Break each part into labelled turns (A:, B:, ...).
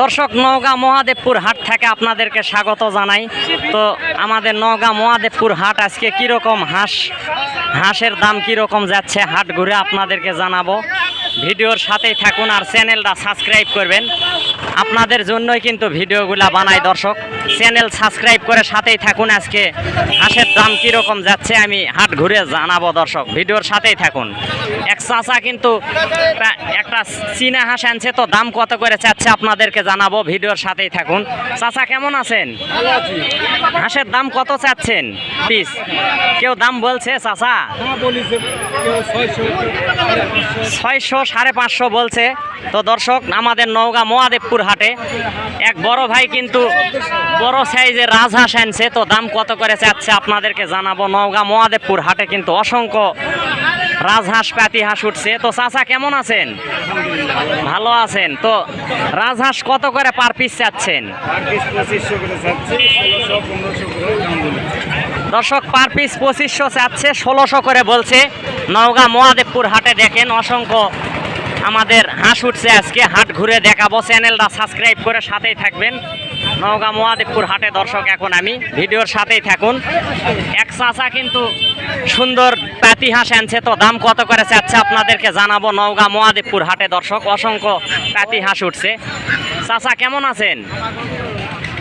A: দর্শক, নওগাঁ মহাদেবপুর হাট থেকে আপনাদেরকে স্বাগত জানাই। তো আমাদের নওগাঁ মহাদেবপুর হাট আজকে কীরকম হাঁস, হাঁসের দাম কীরকম যাচ্ছে হাট ঘুরে আপনাদেরকে জানাব। ভিডিওর সাথেই থাকুন আর চ্যানেলটা সাবস্ক্রাইব করবেন। আপনাদের জন্যই কিন্তু ভিডিওগুলা বানাই দর্শক। চ্যানেল সাবস্ক্রাইব করে সাথেই থাকুন আজকে। হাঁসের দাম কীরকম যাচ্ছে আমি হাট ঘুরে জানাব দর্শক। ভিডিওর সাথেই থাকুন। এক চাচা কিন্তু একটা চীনা হাঁস আনছে তো দাম কত করে চাচ্ছে আপনাদেরকে জানাব ভিডিওর সাথেই থাকুন। চাচা কেমন আছেন? হাঁসের দাম কত চাচ্ছেন? পিস কেউ দাম বলছে চাচা? ছয়শো সাড়ে পাঁচশো বলছে। তো দর্শক আমাদের নওগাঁ মহাদেবপুর হাটে। এক বড় ভাই কিন্তু বড় সাইজের রাজহাঁস আনছে, তো দাম কত করে চাচ্ছে আপনাদেরকে জানাব। নওগাঁ মহাদেবপুর হাটে কিন্তু অসংখ্য রাজহাঁস পাতি হাঁস উঠছে। তো চাচা, কেমন আছেন? ভালো আছেন। তো রাজহাঁস কত করে পার পিস চাচ্ছেন? দর্শক, পার পিস পঁচিশশো চাচ্ছে, ষোলোশো করে বলছে। নওগাঁ মহাদেবপুর হাটে দেখেন অসংখ্য আমাদের হাঁস উঠছে আজকে, হাট ঘুরে দেখাবো। চ্যানেলটা সাবস্ক্রাইব করে সাথেই থাকবেন। নওগাঁ মহাদেবপুর হাটে দর্শক এখন আমি। ভিডিওর সাথেই থাকুন। এক চাচা কিন্তু সুন্দর পাতি হাঁস আনছে। তো দাম কত করে চাচ্ছে আপনাদেরকে জানাব। নওগাঁ মহাদেবপুর হাটে দর্শক, অসংখ্য পাতি হাঁস উঠছে। চাচা, কেমন আছেন?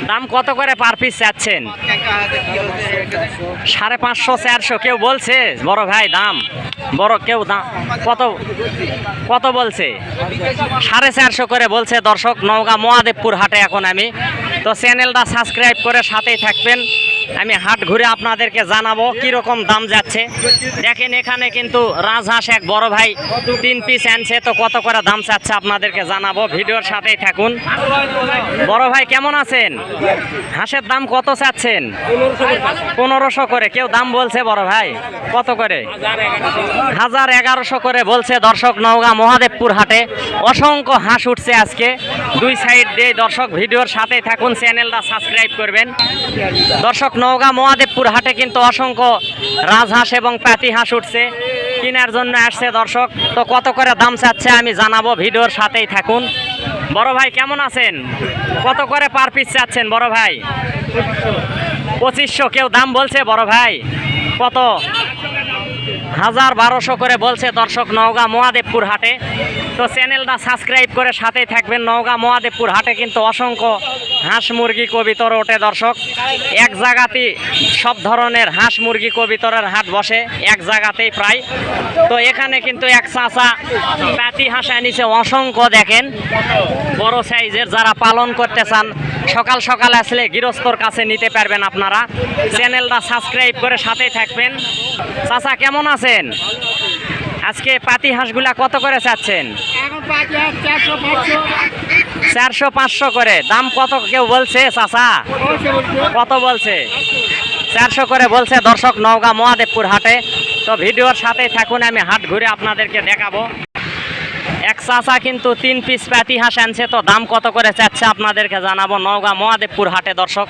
A: দাম কত করে পার পিস চাচ্ছেন? সাড়ে পাঁচশো, চারশো, কেউ বলছে? বড় ভাই, দাম। বড় কেউ দাম। কত কত বলছে? সাড়ে চারশো করে বলছে দর্শক। নওগাঁ মহাদেবপুর হাটে এখন আমি। তো চ্যানেলটা সাবস্ক্রাইব করে সাথেই থাকবেন। আমি হাট ঘুরে আপনাদেরকে জানাব কীরকম দাম যাচ্ছে। দেখেন এখানে কিন্তু রাজহাঁস এক বড় ভাই, তিন পিস আনছে তো কত করে দাম চাচ্ছে আপনাদেরকে জানাব। ভিডিওর সাথেই থাকুন। বড় ভাই, কেমন আছেন? হাঁসের দাম কত চাচ্ছেন? পনেরোশো করে, কেউ দাম বলছে বড় ভাই? কত করে? হাজার এগারোশো করে বলছে দর্শক নওগাঁ মহাদেবপুর হাটে। অসংখ্য হাঁস উঠছে আজকে। দুই সাইড দিয়ে দর্শক, ভিডিওর সাথেই থাকুন, চ্যানেলটা সাবস্ক্রাইব করবেন। দর্শক নওগাঁ মহাদেবপুর হাটে কিন্তু অসংখ্য রাজহাঁস এবং হাঁস উঠছে। কেনার জন্য আসছে দর্শক। তো কত করে দাম চাচ্ছে আমি জানাব ভিডিওর সাথেই থাকুন। বড় ভাই, কেমন আছেন? কত করে পার পিস চাচ্ছেন বড় ভাই? পঁচিশশো, কেউ দাম বলছে বড় ভাই? কত? হাজার বারোশো করে বলছে দর্শক নওগাঁ মহাদেবপুর হাটে। তো চ্যানেলটা সাবস্ক্রাইব করে সাথেই থাকবেন। নওগাঁ মহাদেবপুর হাটে কিন্তু অসংখ্য হাঁস, মুরগি, কবিতর ওঠে দর্শক। এক জায়গাতেই সব ধরনের হাঁস, মুরগি, কবিতরের হাট বসে, এক জায়গাতেই প্রায়। তো এখানে কিন্তু এক চাচা প্যাটি হাঁস আনিছে অসংখ্য দেখেন। বড় সাইজের যারা পালন করতে চান, সকাল সকাল আসলে গৃহস্থর কাছে নিতে পারবেন আপনারা। চ্যানেলটা সাবস্ক্রাইব করে সাথেই থাকবেন। চাচা, কেমন আছেন? আজকে পাতি হাঁসগুলা কত করে চাচ্ছেন? চারশো পাঁচশো। করে। দাম কত কেউ বলছে চাচা? কত বলছে? চারশো করে বলছে দর্শক নওগাঁ মহাদেবপুর হাটে। তো ভিডিওর সাথেই থাকুন আমি হাট ঘুরে আপনাদেরকে দেখাবো। এক চাচা কিন্তু তিন পিস প্যাতি হাঁস আনছে তো দাম কত করে চাচ্ছে আপনাদেরকে জানাব নওগাঁ মহাদেবপুর হাটে দর্শক।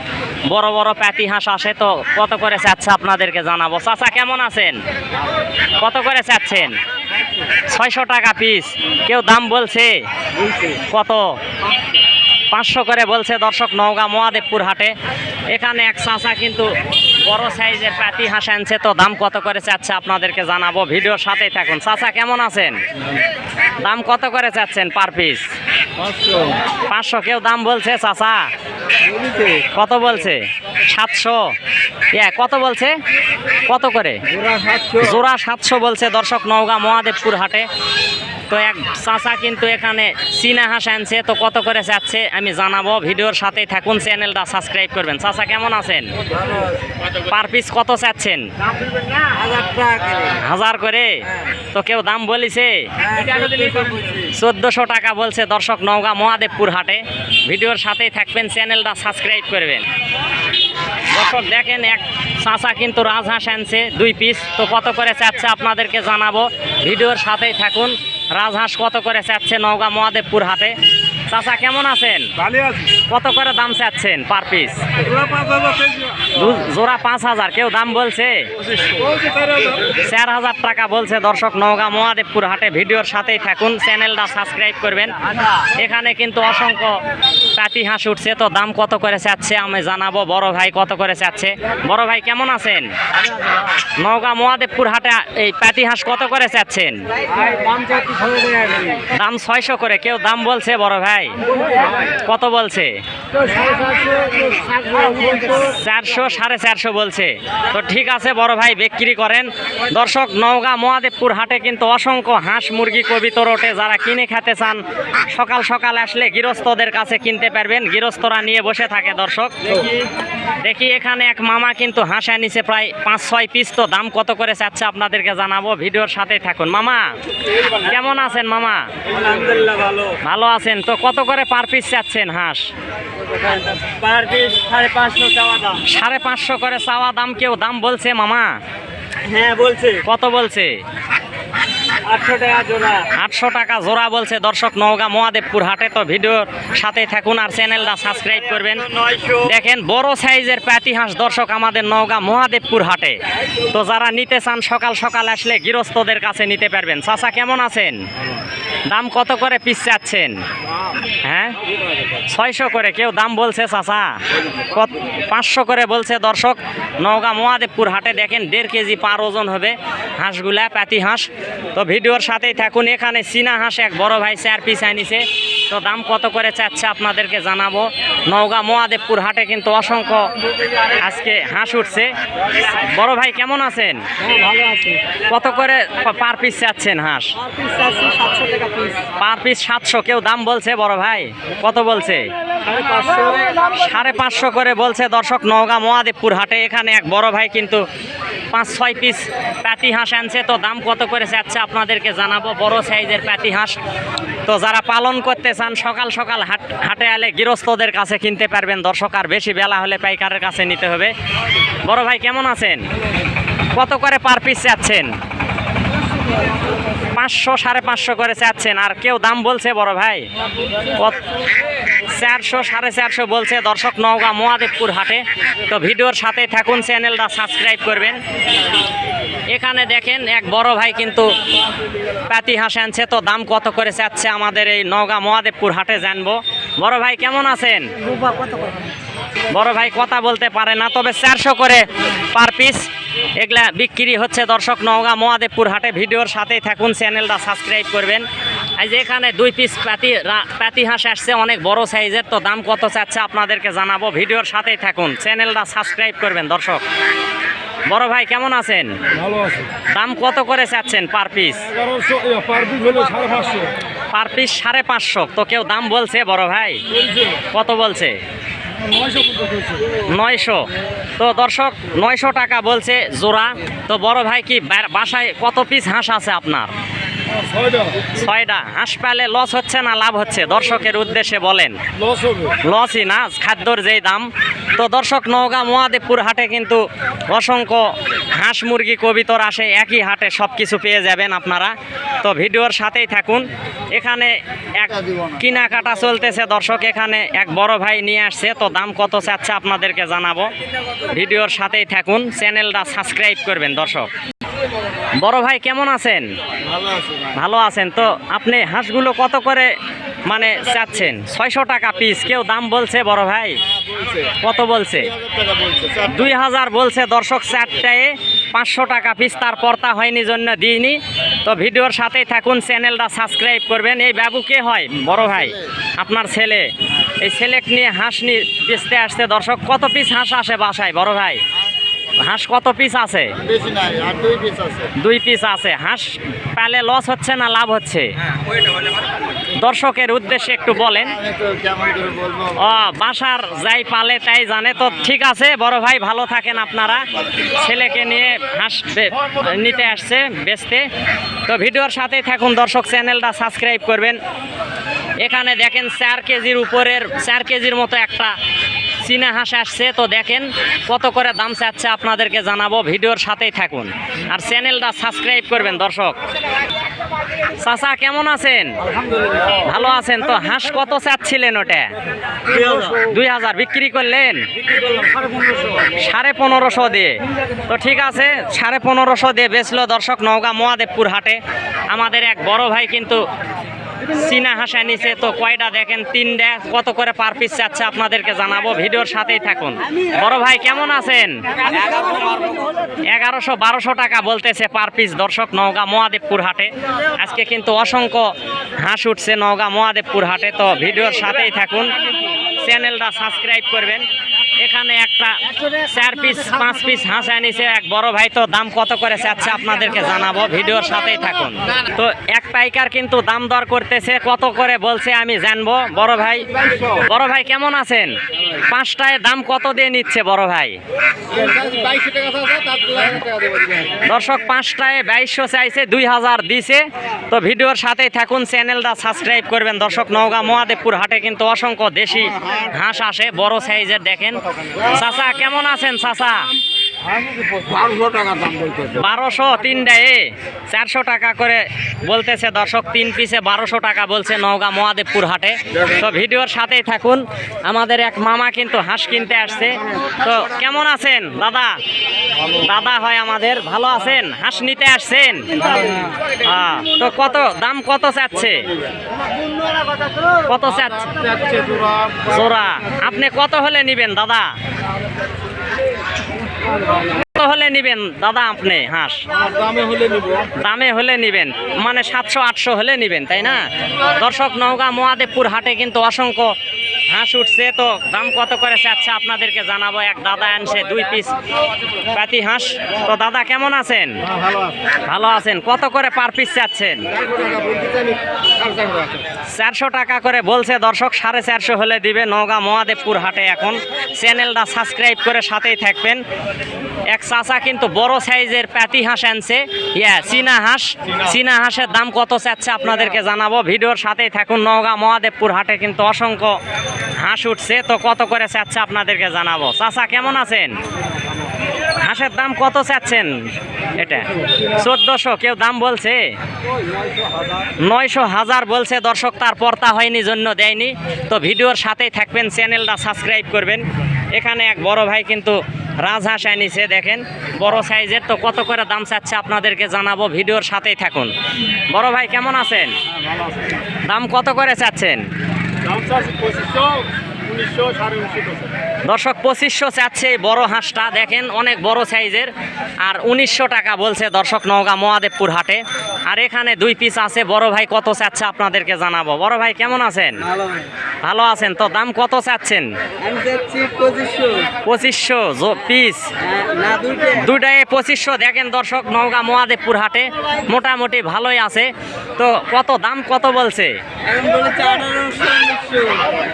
A: বড় বড় প্যাতি হাঁস আসে তো কত করে চাচ্ছে আপনাদেরকে জানাব? চাচা, কেমন আছেন? কত করে চাচ্ছেন? ছয়শো টাকা পিস কেউ দাম বলছে? কত? পাঁচশো করে বলছে দর্শক নওগাঁ মহাদেবপুর হাটে। এখানে এক চাচা কিন্তু বড় সাইজের প্যাতি হাঁস আনছে তো দাম কত করে চাচ্ছে আপনাদেরকে জানাব। ভিডিওর সাথেই থাকুন। চাচা, কেমন আছেন? দাম কত করে চাচ্ছেন পার পিস পাঁচশো, কেউ দাম বলছে চাচা? কত বলছে? সাতশো। হ্যাঁ কত বলছে? কত করে? জোড়া সাতশো বলছে দর্শক নওগাঁ মহাদেবপুর হাটে। তো এক চাচা কিন্তু এখানে চীনা হাঁস আনছে, তো কত করে চাচ্ছে আমি জানাব। ভিডিওর সাথেই থাকুন, চ্যানেলটা সাবস্ক্রাইব করবেন। চাচা, কেমন আছেন? পার পিস কত চাচ্ছেন? হাজার করে? তো কেউ দাম বলিছে? চোদ্দোশো টাকা বলছে দর্শক নওগাঁ মহাদেবপুর হাটে। ভিডিওর সাথেই থাকবেন, চ্যানেলটা সাবস্ক্রাইব করবেন। দর্শক, দেখেন এক চাঁচা কিন্তু রাজহাঁস আনছে দুই পিস তো কত করে চাচ্ছে আপনাদেরকে জানাব। ভিডিওর সাথেই থাকুন। রাজহাঁস কত করে চাচ্ছে নওগাঁ মহাদেবপুর হাটে? চাচা কেমন আছেন?
B: ভালো আছি।
A: কত করে দাম চাচ্ছেন পার পিস? জোড়া পাঁচ হাজার কেউ দাম বলছে?
B: বলছে চার হাজার।
A: চার হাজার টাকা বলছে দর্শক নওগাঁ মহাদেবপুর হাটে ভিডিওর সাথেই থাকুন চ্যানেলটা সাবস্ক্রাইব করবেন। এখানে কিন্তু অসংখ্য পাতি হাঁস উঠছে তো দাম কত করে চাচ্ছে আমি জানাব বড় ভাই কত করে চাচ্ছে? বড় ভাই কেমন আছেন? নওগাঁ মহাদেবপুর হাটে এই পাতি হাঁস কত করে চাচ্ছেন? দাম ছয়শো করে কেউ দাম বলছে বড় ভাই? কত বলছে? চারশো সাড়ে চারশো বলছে। তো ঠিক আছে বড় ভাই বিক্রি করেন। দর্শক নওগাঁ মহাদেবপুর হাটে কিন্তু অসংখ্য হাঁস মুরগি কবিতর ওঠে। যারা কিনে খেতে চান সকাল সকাল আসলে গৃহস্থদের কাছে কিনতে পারবেন। গৃহস্থরা নিয়ে বসে থাকে দর্শক। দেখি এখানে এক মামা কিন্তু হাঁস আনিছে প্রায় পাঁচ ছয় পিস তো দাম কত করে চাচ্ছে আপনাদেরকে জানাব। ভিডিওর সাথে থাকুন। মামা কেমন আছেন মামা?
B: ভালো।
A: ভালো আছেন। তো কত করে পার পিস চাচ্ছেন হাঁস?
B: পার পিস সাড়ে পাঁচশো চাওয়া দাম।
A: সাড়ে পাঁচশো করে চাওয়া দাম কেউ দাম বলছে মামা?
B: হ্যাঁ বলছে।
A: কত বলছে?
B: আটশো টাকা জোড়া।
A: বলছে। দর্শক নওগাঁ মহাদেবপুর হাটে তো ভিডিওর সাথে থাকুন আর চ্যানেলটা সাবস্ক্রাইব করবেন। দেখেন বড় সাইজের প্যাতি হাঁস দর্শক আমাদের নওগাঁ মহাদেবপুর হাটে। তো যারা নিতে চান সকাল সকাল আসলে গৃহস্থদের কাছে নিতে পারবেন। চাচা কেমন আছেন? দাম কত করে পিস চাচ্ছেন? হ্যাঁ? ছয়শো করে কেউ দাম বলছে চাচা। কত পাঁচশো করে বলছে দর্শক। নওগাঁ মহাদেবপুর হাটে দেখেন দেড় কেজি পার ওজন হবে হাঁসগুলা প্যাতি হাঁস। তো ভিডিওর সাথেই থাকুন এখানে চীনা হাঁস এক বড় ভাই চার পিস আনিছে। তো দাম কত করে চাচ্ছে আপনাদেরকে জানাব। নওগাঁ মহাদেবপুর হাটে কিন্তু অসংখ্য আজকে হাঁস উঠছে। বড় ভাই কেমন আছেন? কত করে পার পিস চাচ্ছেন হাঁস?
B: পার পিস সাতশো,
A: কেউ দাম বলছে, বড় ভাই? কত বলছে?
B: সাড়ে পাঁচশো
A: করে বলছে দর্শক নওগাঁ মহাদেবপুর হাটে। এখানে এক বড় ভাই কিন্তু পাঁচ, ছয় পিস প্যাতি হাঁস আনছে। তো দাম কত করে চাচ্ছে আপনাদেরকে জানাব। বড় সাইজের প্যাতি হাঁস। তো যারা পালন করতে চান, সকাল সকাল হাট, হাটে আলে গৃহস্থদের কাছে কিনতে পারবেন। দর্শক, আর বেশি বেলা হলে পাইকারের কাছে নিতে হবে। বড় ভাই, কেমন আছেন? কত করে পার পিস চাচ্ছেন? পাঁচশো সাড়ে পাঁচশো করে চাচ্ছেন। আর কেউ দাম বলছে বড় ভাই? কত? চারশো সাড়ে চারশো বলছে দর্শক নওগাঁ মহাদেবপুর হাটে। তো ভিডিওর সাথে থাকুন চ্যানেলটা সাবস্ক্রাইব করবেন। এখানে দেখেন এক বড় ভাই কিন্তু পাতি হাঁস আনছে। তো দাম কত করে চাচ্ছে আমাদের এই নওগাঁ মহাদেবপুর হাটে জানব। বড় ভাই কেমন আছেন? বড় ভাই কথা বলতে পারে না তবে চারশো করে পার পিস। এগুলা বিক্রি হচ্ছে দর্শক নওগাঁ মহাদেবপুর হাটে। ভিডিওর সাথেই থাকুন চ্যানেলটা সাবস্ক্রাইব করবেন। এই যে এখানে দুই পিস প্যাতি প্যাতি হাঁস আসছে অনেক বড় সাইজের তো দাম কত চাচ্ছে আপনাদেরকে জানাব। ভিডিওর সাথেই থাকুন চ্যানেলটা সাবস্ক্রাইব করবেন দর্শক। বড় ভাই কেমন আছেন?
B: ভালো আছে।
A: দাম কত করে চাচ্ছেন পার পিস
B: পার পিস সাড়ে পাঁচশো।
A: তো কেউ দাম বলছে বড় ভাই? কত বলছে?
B: নয়শো
A: তো দর্শক, নয়শো টাকা বলছে জোড়া। তো বড় ভাই কি বাসায় কত পিস হাঁস আছে আপনার?
B: ছয়টা।
A: ছয়টা হাঁস পালে লস হচ্ছে না লাভ হচ্ছে? দর্শকের উদ্দেশ্যে বলেন। লসই না খাদ্যর যেই দাম। তো দর্শক নওগাঁ মহাদেবপুর হাটে কিন্তু অসংখ্য হাঁস মুরগি কবিতর আসে একই হাটে সব কিছু পেয়ে যাবেন আপনারা। তো ভিডিওর সাথেই থাকুন। এখানে এক কেনাকাটা চলতেছে দর্শক এখানে এক বড় ভাই নিয়ে আসছে। তো দাম কত চাচ্ছে আপনাদেরকে জানাব। ভিডিওর সাথেই থাকুন চ্যানেলটা সাবস্ক্রাইব করবেন দর্শক। বড় ভাই কেমন আছেন?
B: ভালো
A: আছেন? তো আপনি হাঁসগুলো কত করে মানে চাচ্ছেন? ছয়শো টাকা পিস কেউ দাম বলছে বড় ভাই? কত বলছে? দুই হাজার বলছে দর্শক চারটায়। পাঁচশো টাকা পিস তার পর্তা হয়নি জন্য দিইনি। তো ভিডিওর সাথেই থাকুন চ্যানেলটা সাবস্ক্রাইব করবেন। এই বাবু কে হয় বড় ভাই? আপনার ছেলে। এই ছেলে নিয়ে হাঁস নিয়ে বেচতে আসছে দর্শক। কত পিস হাঁস আসে বাসায় বড় ভাই? হাঁস কত পিস আছে?
B: বেশি নাই আর দুই পিস আছে।
A: দুই পিস আছে। হাঁস পালে লস হচ্ছে না লাভ হচ্ছে? দর্শকের উদ্দেশ্যে একটু বলেন। ও বাসার যাই পালে তাই জানে। তো ঠিক আছে বড় ভাই ভালো থাকেন আপনারা। ছেলেকে নিয়ে হাঁস নিতে আসছে বেচতে। তো ভিডিওর সাথেই থাকুন দর্শক চ্যানেলটা সাবস্ক্রাইব করবেন। এখানে দেখেন চার কেজির উপরের চার কেজির মতো একটা চীনা হাঁস আসছে তো দেখেন কত করে দাম চাচ্ছে আপনাদেরকে জানাব ভিডিওর সাথেই থাকুন। আর চ্যানেলটা সাবস্ক্রাইব করবেন দর্শক। চাচা কেমন আছেন? ভালো আছেন তো? হাঁস কত চাচ্ছিলেন ওটা? দুই হাজার। বিক্রি করলেন? সাড়ে পনেরোশো দিয়ে। তো ঠিক আছে সাড়ে পনেরোশো দিয়ে বেচলো দর্শক নওগাঁ মহাদেবপুর হাটে। আমাদের এক বড় ভাই কিন্তু চীনা হাঁসা নিচে তো কয়টা দেখেন? তিনটা। কত করে পার পিস চাচ্ছে আপনাদেরকে জানাব। ভিডিওর সাথেই থাকুন। বড় ভাই, কেমন আছেন? এগারোশো বারোশো টাকা বলতেছে পার পিস দর্শক নওগাঁ মহাদেবপুর হাটে। আজকে কিন্তু অসংখ্য হাঁস উঠছে নওগাঁ মহাদেবপুর হাটে। তো ভিডিওর সাথেই থাকুন। চ্যানেলটা সাবস্ক্রাইব করবেন। এখানে একটা চার পিস পাঁচ পিস হাঁস আনিছে। এক বড় ভাই তো দাম কত করে চাচ্ছে আপনাদেরকে জানাব। ভিডিওর সাথেই থাকুন। তো এক পাইকার কিন্তু দাম দর করতেছে কত করে বলছে আমি জানব। বড় ভাই বড় ভাই কেমন আছেন? পাঁচটায় দাম কত দিয়ে নিচ্ছে বড় ভাই? দর্শক, পাঁচটায় বাইশশো চাইছে, দুই হাজার দিছে। তো ভিডিওর সাথেই থাকুন, চ্যানেলটা সাবস্ক্রাইব করবেন। দর্শক, নওগাঁ, মহাদেবপুর হাটে কিন্তু অসংখ্য দেশি হাঁস আসে, বড় সাইজের দেখেন। চাচা, কেমন আছেন চাচা?
C: বারোশো
A: তিনটায় চারশো টাকা করে বলতেছে দর্শক তিন পিসে বারোশো টাকা বলছে নওগাঁ মহাদেবপুর হাটে। তো ভিডিওর সাথেই থাকুন আমাদের এক মামা কিন্তু হাঁস কিনতে আসছে। তো কেমন আছেন দাদা? দাদা হয় আমাদের ভালো আছেন? হাঁস নিতে আসছেন? হ্যাঁ, তো কত দাম কত চাচ্ছে? কত চাচ্ছে? জোড়া। আপনি কত হলে নিবেন দাদা? হলে নিবেন, দাদা আপনি, হাঁস।
C: দামে হলে
A: নিবেন মানে সাতশো, আটশো হলে নিবেন, তাই না? দর্শক, নওগাঁ, মহাদেবপুর হাটে কিন্তু অসংখ্য হাঁস উঠছে তো দাম কত করে চাচ্ছে আপনাদেরকে জানাব। এক দাদা আনছে দুই পিস পাতি হাঁস। তো দাদা কেমন আছেন?
C: হ্যাঁ ভালো
A: ভালো আছেন। কত করে পার পিস চাচ্ছেন?
C: চারশো টাকা
A: করে বলছে দর্শক সাড়ে চারশো হলে দিবে নওগাঁ মহাদেবপুর হাটে এখন। চ্যানেলটা সাবস্ক্রাইব করে সাথেই থাকবেন। এক চাচা কিন্তু বড় সাইজের প্যাতি হাঁস আনছে। ইয়া চীনা হাঁস। চীনা হাঁসের দাম কত চাচ্ছে আপনাদেরকে জানাব। ভিডিওর সাথেই থাকুন। নওগাঁ মহাদেবপুর হাটে কিন্তু অসংখ্য হাঁস উঠছে, তো কত করে চাচ্ছে আপনাদেরকে জানাব? চাচা, কেমন আছেন? হাঁসের দাম কত চাচ্ছেন? এটা চোদ্দশো, কেউ দাম বলছে? নয়শো হাজার বলছে দর্শক তার পর্তা হয়নি, জন্য দেয়নি। তো ভিডিওর সাথেই থাকবেন, চ্যানেলটা সাবস্ক্রাইব করবেন। এখানে এক বড় ভাই কিন্তু রাজহাঁস আনিছে, দেখেন। বড় সাইজের, তো কত করে দাম চাচ্ছে আপনাদেরকে জানাব, ভিডিওর সাথেই থাকুন। বড় ভাই, কেমন আছেন? দাম কত করে চাচ্ছেন? দর্শক পঁচিশশো চাচ্ছে বড় হাঁসটা। দেখেন অনেক বড় সাইজের। আর উনিশশো টাকা বলছে দর্শক নওগাঁ মহাদেবপুর হাটে। আর এখানে দুই পিস আছে। বড় ভাই কত চাচ্ছে আপনাদেরকে জানাব। বড় ভাই কেমন আছেন?
B: ভালো
A: আছেন তো? দাম কত চাচ্ছেন?
B: পঁচিশশো।
A: পিস?
B: না
A: দুটাই পঁচিশশো। দেখেন দর্শক নওগাঁ মহাদেবপুর হাটে মোটামুটি ভালোই আছে। তো কত দাম কত বলছে?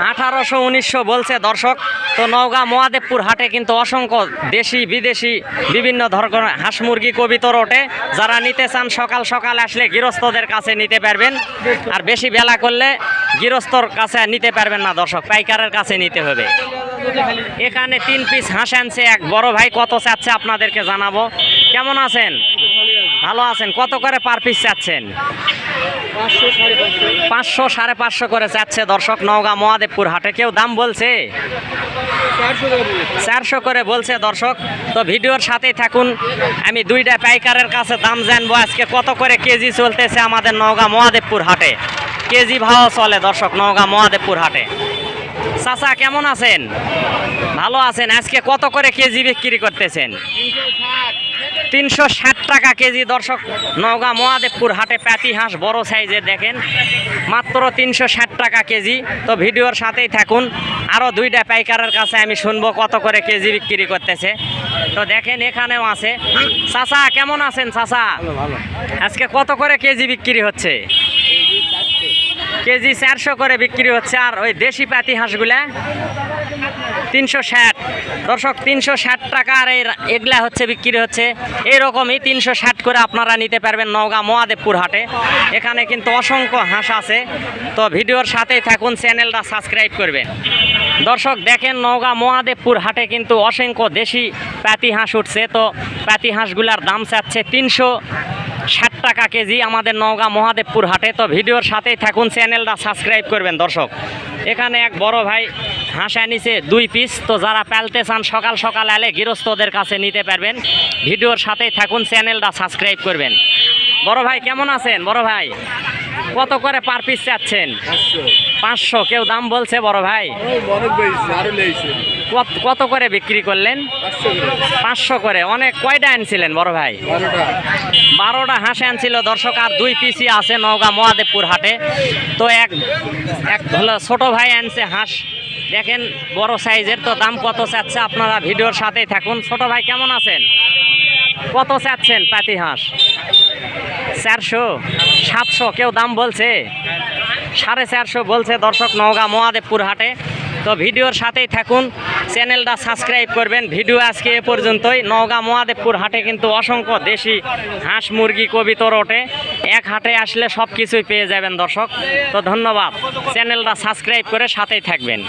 B: আঠারোশো উনিশশো।
A: বলছে দর্শক। তো নওগাঁ মহাদেবপুর হাটে কিন্তু অসংখ্য দেশি বিদেশি বিভিন্ন ধরনের হাঁস মুরগি কবিতর ওঠে। যারা নিতে চান সকাল সকাল আসলে গৃহস্থদের কাছে নিতে পারবেন। আর বেশি বেলা করলে গৃহস্থর কাছে নিতে পারবেন না দর্শক পাইকারের কাছে নিতে হবে। এখানে তিন পিস হাঁস আনছে এক বড় ভাই কত চাচ্ছে আপনাদেরকে জানাব। কেমন আছেন? ভালো আছেন? কত করে পার পিস চাচ্ছেন?
B: পাঁচশো সাড়ে পাঁচশো।
A: করে চাচ্ছে দর্শক নওগাঁ মহাদেবপুর হাটে। কেউ দাম বলছে?
B: চারশো
A: চারশো করে বলছে দর্শক। তো ভিডিওর সাথেই থাকুন। আমি দুইটা পাইকারের কাছে দাম জানব। আজকে কত করে কেজি চলতেছে আমাদের নওগাঁ মহাদেবপুর হাটে? কেজি ভাও চলে দর্শক নওগাঁ মহাদেবপুর হাটে। চাচা কেমন আছেন? ভালো আছেন? আজকে কত করে কেজি বিক্রি করতেছেন? তিনশো ষাট টাকা কেজি দর্শক নওগাঁ মহাদেবপুর হাটে প্যাতি হাঁস বড় সাইজে দেখেন। মাত্র তিনশো ষাট টাকা কেজি। তো ভিডিওর সাথেই থাকুন। আরও দুইটা পাইকারের কাছে আমি শুনব কত করে কেজি বিক্রি করতেছে। তো দেখেন এখানেও আছে। চাচা কেমন আছেন চাচা?
C: ভালো
A: আজকে কত করে কেজি বিক্রি হচ্ছে? কেজি চারশো। করে বিক্রি হচ্ছে। আর ওই দেশি পাতি হাঁসগুলা? তিনশো ষাট। দর্শক, তিনশো ষাট টাকা আর এই এগুলা হচ্ছে, বিক্রি হচ্ছে। এরকমই তিনশো ষাট করে আপনারা নিতে পারবেন নওগাঁ মহাদেবপুর হাটে। এখানে কিন্তু অসংখ্য হাঁস আছে। তো ভিডিওর সাথেই থাকুন, চ্যানেলটা সাবস্ক্রাইব করবেন। দর্শক, দেখেন নওগাঁ মহাদেবপুর হাটে কিন্তু অসংখ্য দেশি পাতি হাঁস উঠছে। তো পাতি হাঁসগুলার দাম চাচ্ছে তিনশো ষাট টাকা কেজি আমাদের নওগাঁ মহাদেবপুর হাটে। তো ভিডিওর সাথেই থাকুন, চ্যানেলটা সাবস্ক্রাইব করবেন দর্শক। এখানে এক বড় ভাই হাঁস নিচে দুই পিস তো যারা পালতে চান, সকাল সকাল এলে গৃহস্থদের কাছে নিতে পারবেন। ভিডিওর সাথেই থাকুন, চ্যানেলটা সাবস্ক্রাইব করবেন। বড় ভাই, কেমন আছেন? বড় ভাই। কত করে পার পিস চাচ্ছেন?
C: পাঁচশো।
A: কেউ দাম বলছে, বড় ভাই? কত করে বিক্রি করলেন?
C: পাঁচশো করে।
A: অনেক কয়টা আনছিলেন, বড় ভাই? বারোটা হাঁস আনছিল। দর্শক, আর দুই পিসি আছে নওগাঁ মহাদেবপুর হাটে। তো এক এক হলো ছোট ভাই আনছে হাঁস। দেখেন, বড় সাইজের। তো দাম কত চাচ্ছে আপনারা ভিডিওর সাথেই থাকুন। ছোট ভাই, কেমন আছেন? কত চাচ্ছেন পাতি হাঁস? চারশো, সাতশো কেউ দাম বলছে। সাড়ে চারশো বলছে দর্শক নওগাঁ মহাদেবপুর হাটে। তো ভিডিওর সাথেই থাকুন, চ্যানেলটা সাবস্ক্রাইব করবেন। ভিডিও আজকে এ পর্যন্তই। নওগাঁ মহাদেবপুর হাটে কিন্তু অসংখ্য দেশি হাঁস, মুরগি কবিতর ওঠে এক হাটে আসলে সব কিছুই পেয়ে যাবেন দর্শক। তো ধন্যবাদ। চ্যানেলটা সাবস্ক্রাইব করে সাথেই থাকবেন।